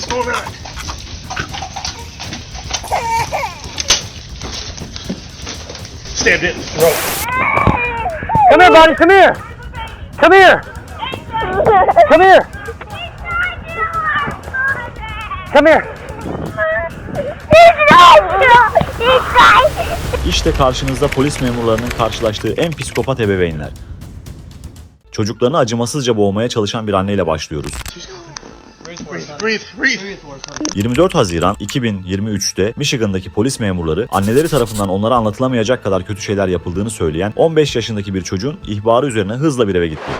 What's going on? Stabbed it in the throat. Come here, buddy. Come here. Come here. Come here. Come here. İşte karşınızda polis memurlarının karşılaştığı en psikopat ebeveynler. Çocuklarını acımasızca boğmaya çalışan bir anneyle başlıyoruz. Breathe, breathe, breathe. 24 Haziran 2023'te Michigan'daki polis memurları anneleri tarafından onlara anlatılamayacak kadar kötü şeyler yapıldığını söyleyen 15 yaşındaki bir çocuğun ihbarı üzerine hızla bir eve gitti.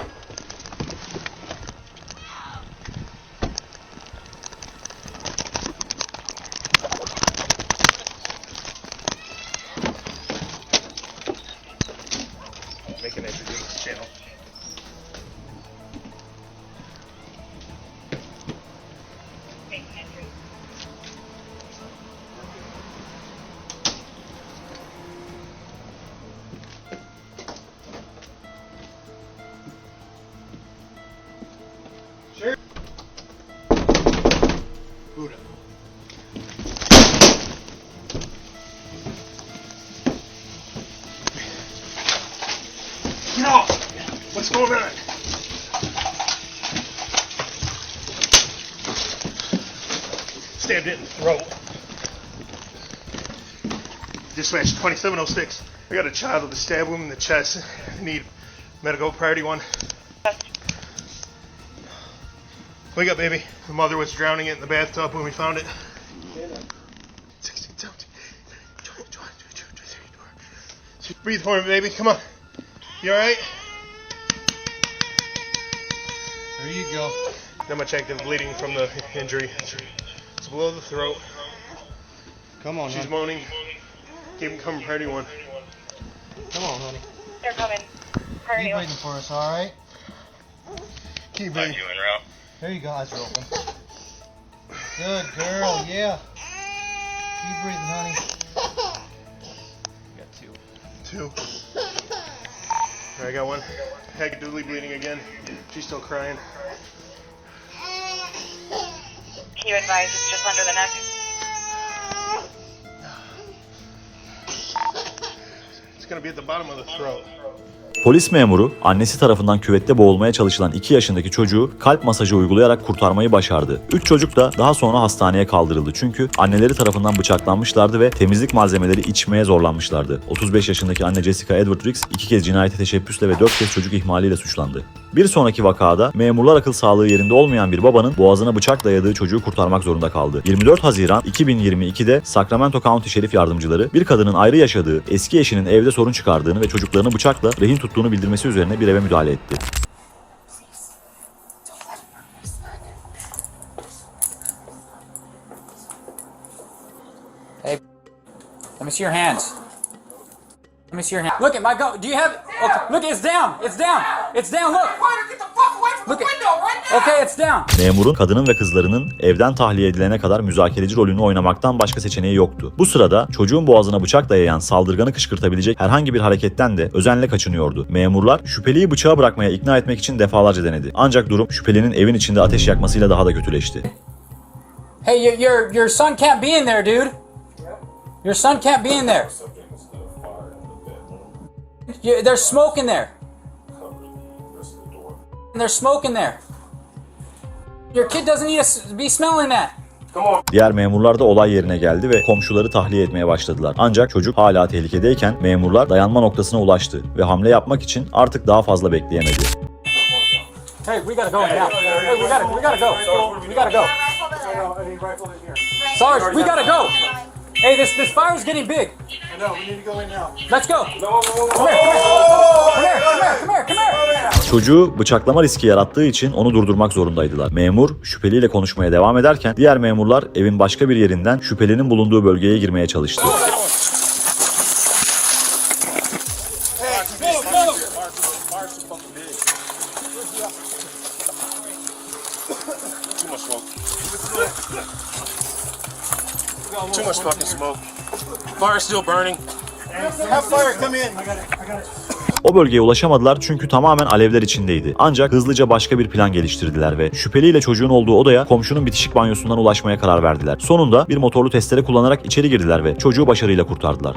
Dispatch 2706. I got a child with a stab wound in the chest. I need medical priority one. Wake up, baby. The mother was drowning it in the bathtub when we found it. 16, 17, 20, 21, 22, 23, 24. Breathe for me, baby. Come on. You alright? There you go. Not much active bleeding from the injury. It's below the throat. Come on, She's moaning. Keep him coming, priority one. Come on, honey. They're coming. Keep Hurry. breathing for us, all right? Keep breathing. There you go. Eyes are open. Good girl. Yeah. Keep breathing, honey. Got two. Two. Alright, I got one. Heck, doodly bleeding again. She's still crying. Can you advise it's just under the neck? It's gonna be at the bottom of the throat. Polis memuru annesi tarafından küvette boğulmaya çalışılan 2 yaşındaki çocuğu kalp masajı uygulayarak kurtarmayı başardı. 3 çocuk da daha sonra hastaneye kaldırıldı çünkü anneleri tarafından bıçaklanmışlardı ve temizlik malzemeleri içmeye zorlanmışlardı. 35 yaşındaki anne Jessica Edward Riggs iki kez cinayete teşebbüsle ve 4 kez çocuk ihmaliyle suçlandı. Bir sonraki vakada memurlar akıl sağlığı yerinde olmayan bir babanın boğazına bıçak dayadığı çocuğu kurtarmak zorunda kaldı. 24 Haziran 2022'de Sacramento County Şerif Yardımcıları bir kadının ayrı yaşadığı eski eşinin evde sorun çıkardığını ve çocuklarını bıçakla rehin tuttuğunu bildirmesi üzerine bir eve müdahale etti. Let me see your hands. Let me see your hands. Look at my go. Do you have? Okay, look, it's down. It's down. It's down. Look. Get the fuck away from Look the at- window right now! Okay, it's down. Memurun kadının ve kızlarının evden tahliye edilene kadar müzakereci rolünü oynamaktan başka seçeneği yoktu. Bu sırada çocuğun boğazına bıçak dayayan saldırganı kışkırtabilecek herhangi bir hareketten de özenle kaçınıyordu. Memurlar şüpheliyi bıçağı bırakmaya ikna etmek için defalarca denedi. Ancak durum şüphelinin evin içinde ateş yakmasıyla daha da kötüleşti. Hey, your your, your son can't be in there, dude. Your son can't be in there. You, there's smoke in there. There's smoke in there. Your kid doesn't need to be smelling that. Diğer memurlar da olay yerine geldi ve komşuları tahliye etmeye başladılar. Ancak çocuk hala tehlikedeyken memurlar dayanma noktasına ulaştı ve hamle yapmak için artık daha fazla bekleyemedi. Hey, we gotta go now. Hey, we gotta, we gotta go. We gotta go. Sarge, we gotta go. Hey, this this fire's getting big. No, we need to go in now. Let's go. Come here, come here, come here, come here, come here. Çocuğu bıçaklama riski yarattığı için onu durdurmak zorundaydılar. Memur şüpheliyle konuşmaya devam ederken diğer memurlar evin başka bir yerinden şüphelinin bulunduğu bölgeye girmeye çalıştı. Too much smoke. Too much fucking smoke. Fire's still burning. Have fire come in. I got it. I got it. O bölgeye ulaşamadılar çünkü tamamen alevler içindeydi. Ancak hızlıca başka bir plan geliştirdiler ve şüpheliyle çocuğun olduğu odaya komşunun bitişik banyosundan ulaşmaya karar verdiler. Sonunda bir motorlu testere kullanarak içeri girdiler ve çocuğu başarıyla kurtardılar.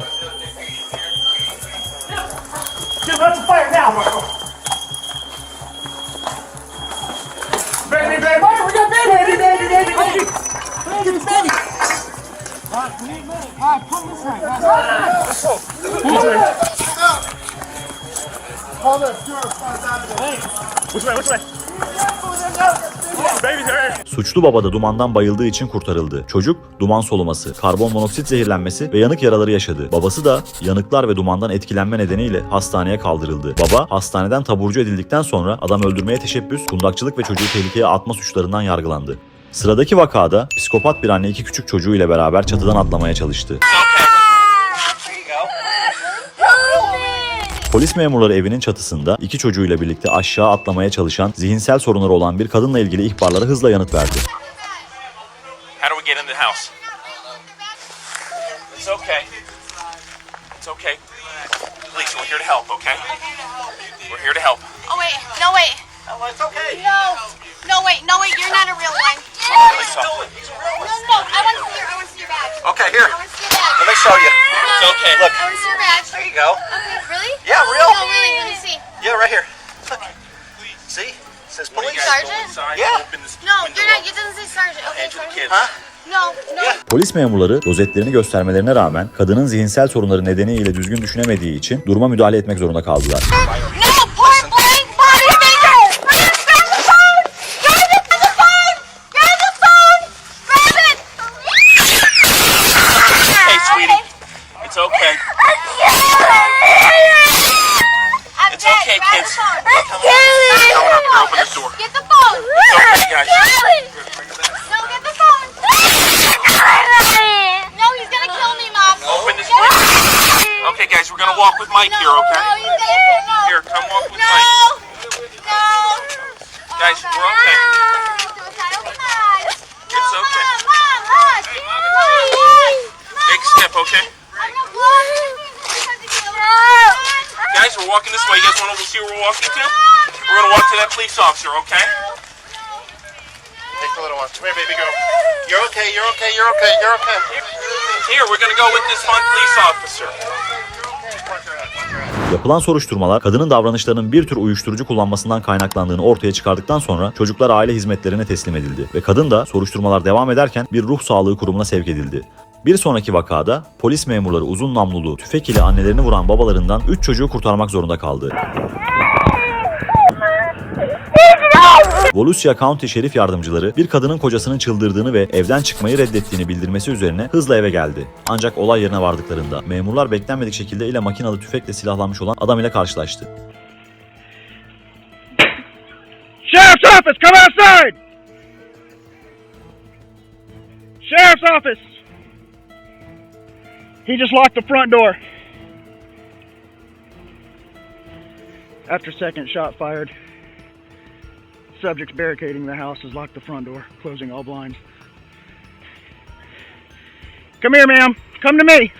Suçlu baba da dumandan bayıldığı için kurtarıldı. Çocuk duman soluması, karbon monoksit zehirlenmesi ve yanık yaraları yaşadı. Babası da yanıklar ve dumandan etkilenme nedeniyle hastaneye kaldırıldı. Baba hastaneden taburcu edildikten sonra adam öldürmeye teşebbüs, kundakçılık ve çocuğu tehlikeye atma suçlarından yargılandı. Sıradaki vakada psikopat bir anne iki küçük çocuğu ile beraber çatıdan atlamaya çalıştı. Polis memurları evinin çatısında iki çocuğuyla birlikte aşağı atlamaya çalışan zihinsel sorunları olan bir kadınla ilgili ihbarlara hızla yanıt verdi. Oh wait, wait. İt's okay. No wait, no wait, you're not a real one. Please help. No, no, I want to see your I want to see your badge. Okay, here. I want to see your badge. Let me show you. It's okay. Look. I want to see your badge. There you go. Okay, really? Yeah, real. No, really, let me see. Yeah, right here. See? It says police. Sergeant? Yeah. No, you're not. It doesn't say sergeant. Okay, sergeant. Huh? No, no. Polis memurları rozetlerini göstermelerine rağmen kadının zihinsel sorunları nedeniyle düzgün düşünemediği için duruma müdahale etmek zorunda kaldılar. Mike no, here, okay? No, he's gonna kill. Here, come walk with no. Mike. No. Guys, we're okay. Suicide, oh, come on. No, It's okay. Mom, Mom, Mom. Mom, Mom. Big step, okay? I'm gonna blow. Guys, we're walking this way. You guys want to see where we're walking to? We're gonna walk to that police officer, okay? Take the little one. Come here, baby girl. You're okay. You're okay. You're okay. You're okay. Here, we're gonna go with this fun police officer. Yapılan soruşturmalar kadının davranışlarının bir tür uyuşturucu kullanmasından kaynaklandığını ortaya çıkardıktan sonra çocuklar aile hizmetlerine teslim edildi ve kadın da soruşturmalar devam ederken bir ruh sağlığı kurumuna sevk edildi. Bir sonraki vakada polis memurları uzun namlulu tüfek ile annelerini vuran babalarından 3 çocuğu kurtarmak zorunda kaldı. Volusia County Şerif Yardımcıları bir kadının kocasının çıldırdığını ve evden çıkmayı reddettiğini bildirmesi üzerine hızla eve geldi. Ancak olay yerine vardıklarında memurlar beklenmedik şekilde ile makinalı tüfekle silahlanmış olan adam ile karşılaştı. Sheriff's office, come outside! Sheriff's office! He just locked the front door. After second shot fired, subjects barricading the house has locked the front door, closing all blinds. Come here, ma'am. Come to me.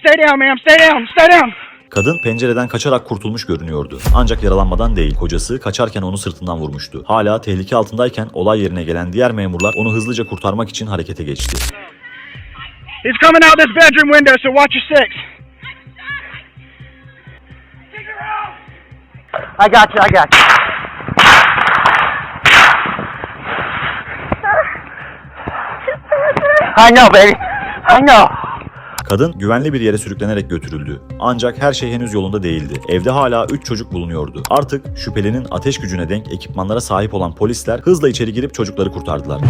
Stay down, ma'am. Stay down. Stay down. Kadın pencereden kaçarak kurtulmuş görünüyordu. Ancak yaralanmadan değil, kocası kaçarken onu sırtından vurmuştu. Hala tehlike altındayken olay yerine gelen diğer memurlar onu hızlıca kurtarmak için harekete geçti. He's coming out this bedroom window, so watch your six. I got you, I got you. I know, baby. I know. Kadın güvenli bir yere sürüklenerek götürüldü. Ancak her şey henüz yolunda değildi. Evde hala 3 çocuk bulunuyordu. Artık şüphelinin ateş gücüne denk ekipmanlara sahip olan polisler hızla içeri girip çocukları kurtardılar.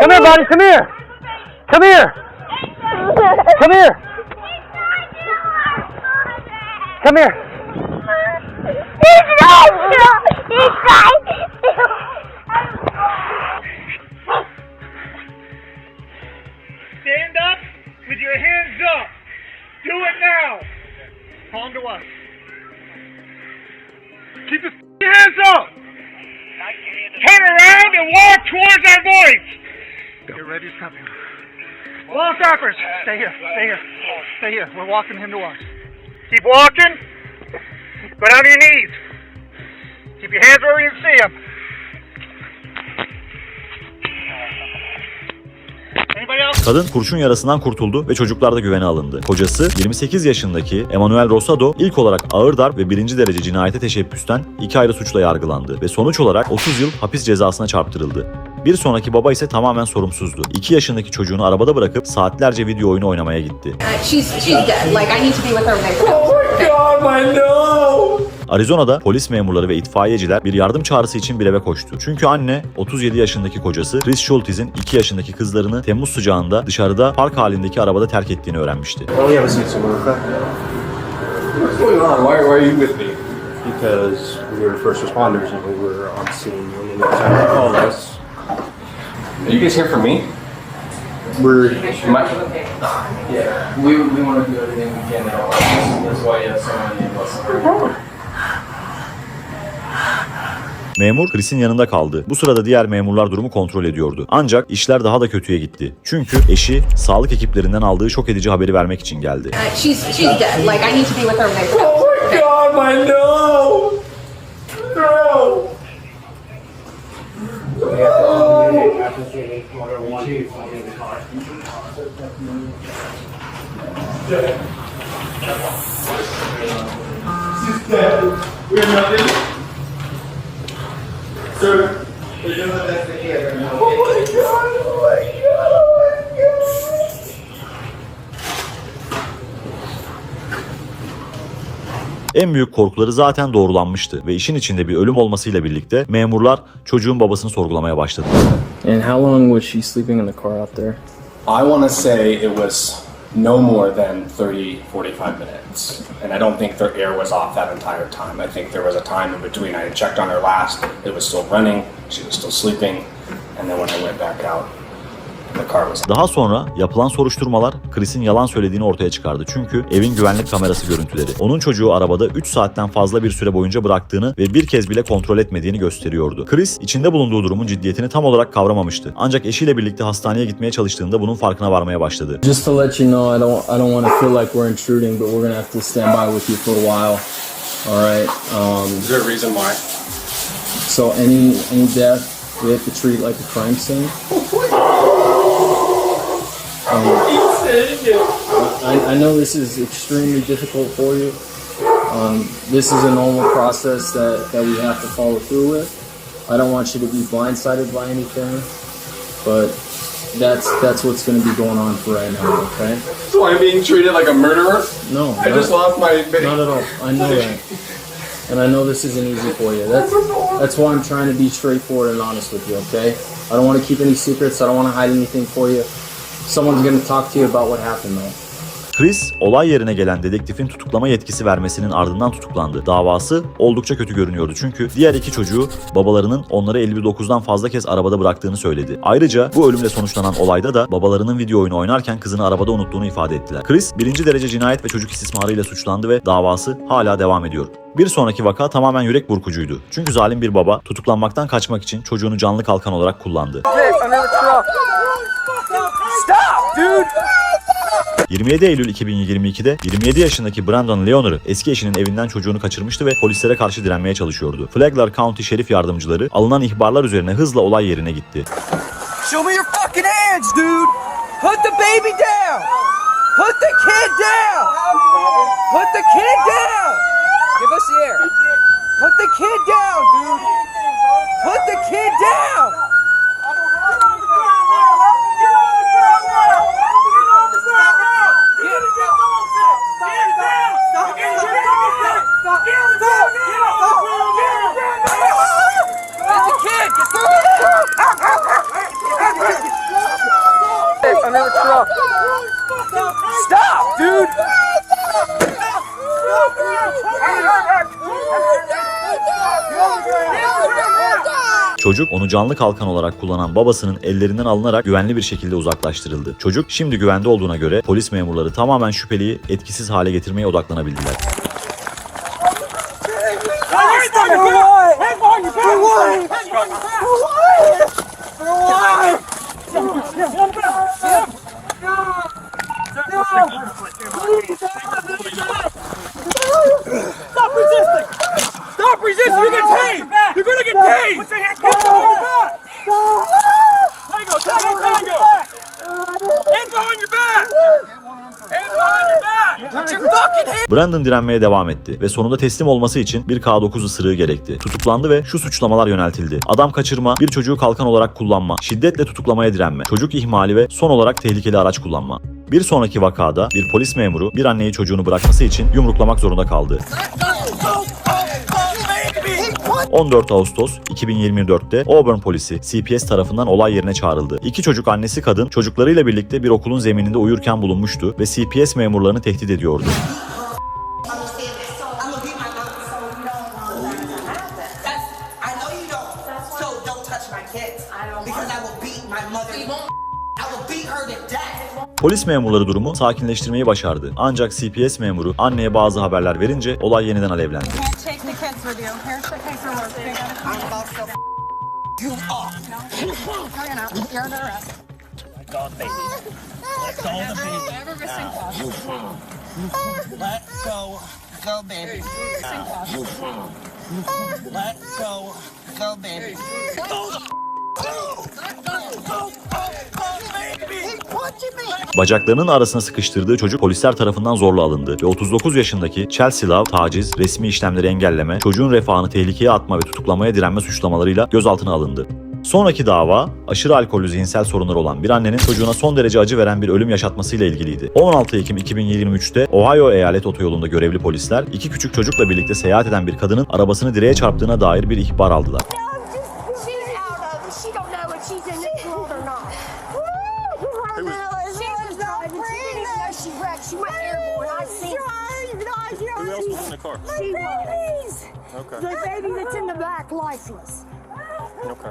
Come here, buddy, come here. Come here. Come here. Come here. He's right. He's right. Stand up with your hands up. Do it now. Palm to us. Keep the hands up. Turn around and walk towards our voice. Get ready to come. Walk backwards. Stay here. Stay here. Stay here. We're walking him to us. Keep walking. Go down to your knees. Keep your hands where you can see them. Kadın kurşun yarasından kurtuldu ve çocuklar da güvene alındı. Kocası 28 yaşındaki Emanuel Rosado ilk olarak ağır darp ve birinci derece cinayete teşebbüsten iki ayrı suçla yargılandı ve sonuç olarak 30 yıl hapis cezasına çarptırıldı. Bir sonraki baba ise tamamen sorumsuzdu. 2 yaşındaki çocuğunu arabada bırakıp saatlerce video oyunu oynamaya gitti. Uh, now. Arizona'da polis memurları ve itfaiyeciler bir yardım çağrısı için bir eve koştu. Çünkü anne 37 yaşındaki kocası Chris Schultz'in 2 yaşındaki kızlarını Temmuz sıcağında dışarıda park halindeki arabada terk ettiğini öğrenmişti. Oh? Because we were first responders and we were on scene when the time they called us. Are you guys here for me? We're. My, Yeah, we, we want to do everything we can to help. That's why you have so many of us. Memur Chris'in yanında kaldı. Bu sırada diğer memurlar durumu kontrol ediyordu. Ancak işler daha da kötüye gitti. Çünkü eşi sağlık ekiplerinden aldığı şok edici haberi vermek için geldi. Uh, she's she's dead. Like I need to be with her right now. God, I know! No! We have to after we're not in. Sir, we're not in here. Oh my god! En büyük korkuları zaten doğrulanmıştı ve işin içinde bir ölüm olmasıyla birlikte memurlar çocuğun babasını sorgulamaya başladı. And how long was she sleeping in the car out there? I want to say it was no more than 30, 45 minutes. And I don't think their air was off that entire time. I think there was a time in between. I had checked on her last, it was still running, she was still sleeping. And then when I went back out, Daha sonra yapılan soruşturmalar Chris'in yalan söylediğini ortaya çıkardı. Çünkü evin güvenlik kamerası görüntüleri onun çocuğu arabada 3 saatten fazla bir süre boyunca bıraktığını ve bir kez bile kontrol etmediğini gösteriyordu. Chris içinde bulunduğu durumun ciddiyetini tam olarak kavramamıştı. Ancak eşiyle birlikte hastaneye gitmeye çalıştığında bunun farkına varmaya başladı. Just to let you know, I don't I don't want to feel like we're intruding, but we're gonna have to stand by with you for a while. All right. Um, Is there a reason why? so any any death, we have to treat like a crime scene. Um, I, I know this is extremely difficult for you. Um, this is a normal process that, that we have to follow through with. I don't want you to be blindsided by anything, but that's that's what's going to be going on for right now. Okay? So I'm being treated like a murderer? No, I just lost my video. not at all. I know that, and I know this isn't easy for you. That's that's why I'm trying to be straightforward and honest with you. Okay? I don't want to keep any secrets. I don't want to hide anything for you. Someone's going to talk to you about what happened though. Chris, olay yerine gelen dedektifin tutuklama yetkisi vermesinin ardından tutuklandı. Davası oldukça kötü görünüyordu çünkü diğer iki çocuğu babalarının onları 59'dan fazla kez arabada bıraktığını söyledi. Ayrıca bu ölümle sonuçlanan olayda da babalarının video oyunu oynarken kızını arabada unuttuğunu ifade ettiler. Chris, birinci derece cinayet ve çocuk istismarıyla suçlandı ve davası hala devam ediyor. Bir sonraki vaka tamamen yürek burkucuydu. Çünkü zalim bir baba tutuklanmaktan kaçmak için çocuğunu canlı kalkan olarak kullandı. 27 Eylül 2022'de 27 yaşındaki Brandon Leoner'ı eski eşinin evinden çocuğunu kaçırmıştı ve polislere karşı direnmeye çalışıyordu. Flagler County Şerif Yardımcıları alınan ihbarlar üzerine hızla olay yerine gitti. Show me your fucking hands, dude! Put the baby down! Put the kid down! Put the kid down! Give us air. Put the kid down, dude! Put the kid down! Get the kid! Get the Under the truck. Stop, dude! Çocuk onu canlı kalkan olarak kullanan babasının ellerinden alınarak güvenli bir şekilde uzaklaştırıldı. Çocuk şimdi güvende olduğuna göre polis memurları tamamen şüpheliyi etkisiz hale getirmeye odaklanabildiler. Stop resisting! Stop resisting! You're! You're gonna get tased! Put your hands on your back! Tango, tango, tango! Hands on your back! Hands on your back! Put your fucking hands Brandon direnmeye devam etti ve sonunda teslim olması için bir K9 ısırığı gerekti. Tutuklandı ve şu suçlamalar yöneltildi. Adam kaçırma, bir çocuğu kalkan olarak kullanma, şiddetle tutuklamaya direnme, çocuk ihmali ve son olarak tehlikeli araç kullanma. Bir sonraki vakada bir polis memuru bir anneyi çocuğunu bırakması için yumruklamak zorunda kaldı. 14 Ağustos 2024'te Auburn polisi CPS tarafından olay yerine çağrıldı. İki çocuk annesi kadın çocuklarıyla birlikte bir okulun zemininde uyurken bulunmuştu ve CPS memurlarını tehdit ediyordu. Polis memurları durumu sakinleştirmeyi başardı. Ancak CPS memuru anneye bazı haberler verince olay yeniden alevlendi. I'm about to f you up. No, no, you're not. You're under arrest. Let go of the baby. Let go of the baby. Never missing club. Let go. Go, baby. Missing club. Let go. Go, baby. Go the f Bacaklarının arasına sıkıştırdığı çocuk polisler tarafından zorla alındı ve 39 yaşındaki Chelsea Love taciz, resmi işlemleri engelleme, çocuğun refahını tehlikeye atma ve tutuklamaya direnme suçlamalarıyla gözaltına alındı. Sonraki dava aşırı alkollü zihinsel sorunları olan bir annenin çocuğuna son derece acı veren bir ölüm yaşatmasıyla ilgiliydi. 16 Ekim 2023'te Ohio eyalet otoyolunda görevli polisler iki küçük çocukla birlikte seyahat eden bir kadının arabasını direğe çarptığına dair bir ihbar aldılar. The baby that's in the back, lifeless. Okay.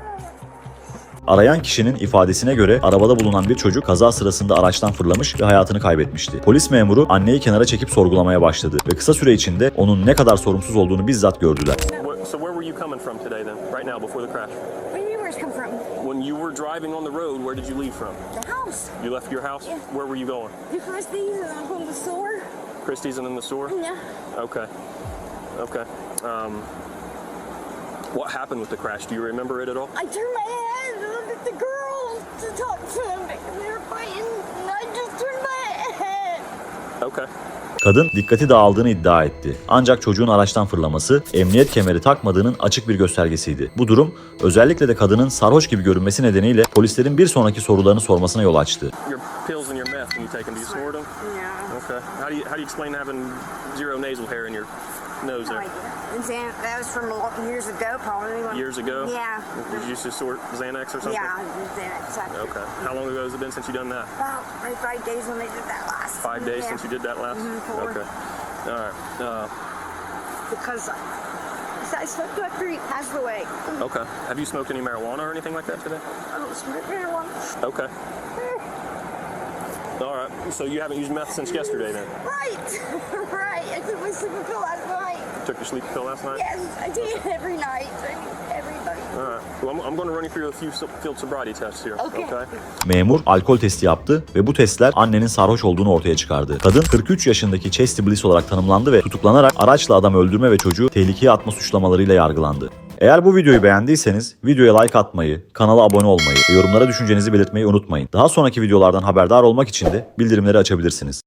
Arayan kişinin ifadesine göre arabada bulunan bir çocuk kaza sırasında araçtan fırlamış ve hayatını kaybetmişti. Polis memuru anneyi kenara çekip sorgulamaya başladı ve kısa süre içinde onun ne kadar sorumsuz olduğunu bizzat gördüler. What, so where were you coming from today then? Right now, before the crash? Where you were come from? When you were driving on the road, where did you leave from? The house. You left your house? Where were you going? The Christie's and I'm from the store. Christie's and then the store? Yeah. Okay. Okay. Um, what happened with the crash? Do you remember it at all? I turned my head and looked at the girl to talk to them they were fighting. And I just turned my head. Okay. Kadın dikkati dağıldığını iddia etti. Ancak çocuğun araçtan fırlaması emniyet kemeri takmadığının açık bir göstergesiydi. Bu durum özellikle de kadının sarhoş gibi görünmesi nedeniyle polislerin bir sonraki sorularını sormasına yol açtı. Your pills and your meth when you take them, do you snort them? Yeah. Okay. How do you how do you explain having zero nasal hair in your nose there? Xan- that was from a lot- years ago, probably. Years ago? Yeah. Did you used to snort Xanax or something? Yeah, Xanax. Okay. How long ago has it been since you done that? About five days when they did that last. Five days Yeah. since you did that last? Mhm, four. Okay. All right. Uh, Because I smoked after he passed away. okay. Have you smoked any marijuana or anything like that today? I don't smoke marijuana. Okay. All right. So you haven't used meth since yesterday then? Right, right. I took my sleeping pill last night. Took your sleep pill last night? Yes, I take it every night. I mean, everybody. All right. Well, I'm, I'm going to run you through a few field sobriety tests here. Okay. Memur alkol testi yaptı ve bu testler annenin sarhoş olduğunu ortaya çıkardı. Kadın 43 yaşındaki Chesty Bliss olarak tanımlandı ve tutuklanarak araçla adam öldürme ve çocuğu tehlikeye atma suçlamalarıyla yargılandı. Eğer bu videoyu beğendiyseniz videoya like atmayı, kanala abone olmayı ve yorumlara düşüncenizi belirtmeyi unutmayın. Daha sonraki videolardan haberdar olmak için de bildirimleri açabilirsiniz.